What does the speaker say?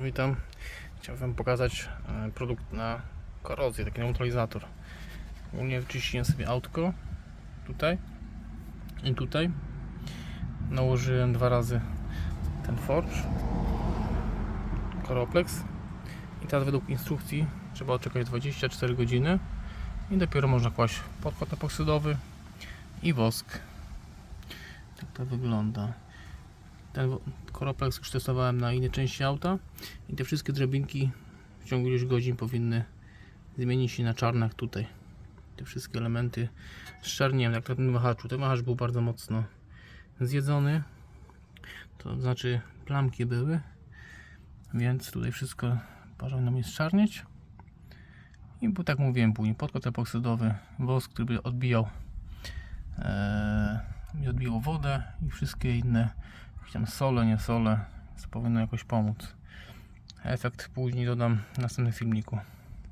Witam. Chciałbym pokazać e, produkt na korozję, taki neutralizator. Ogólnie wyczyściłem sobie autko tutaj i tutaj. Nałożyłem dwa razy ten Forge Coroplex i teraz według instrukcji trzeba odczekać 24 godziny i dopiero można kłaść podkład epoksydowy i wosk. Tak to wygląda. Ten Coroplex już na innej części auta i te wszystkie drabinki w ciągu iluś godzin powinny zmienić się na czarnych tutaj. Te wszystkie elementy szczerniłem, jak na tym. Ten wahacz był bardzo mocno zjedzony. To znaczy plamki były, więc tutaj wszystko powinno mi zczarnieć. I bo tak mówiłem później, podkład epoksydowy, wosk, który by odbijał e, odbiło wodę i wszystkie inne jakieś tam sole, nie sole, co powinno jakoś pomóc. Efekt później dodam w następnym filmiku.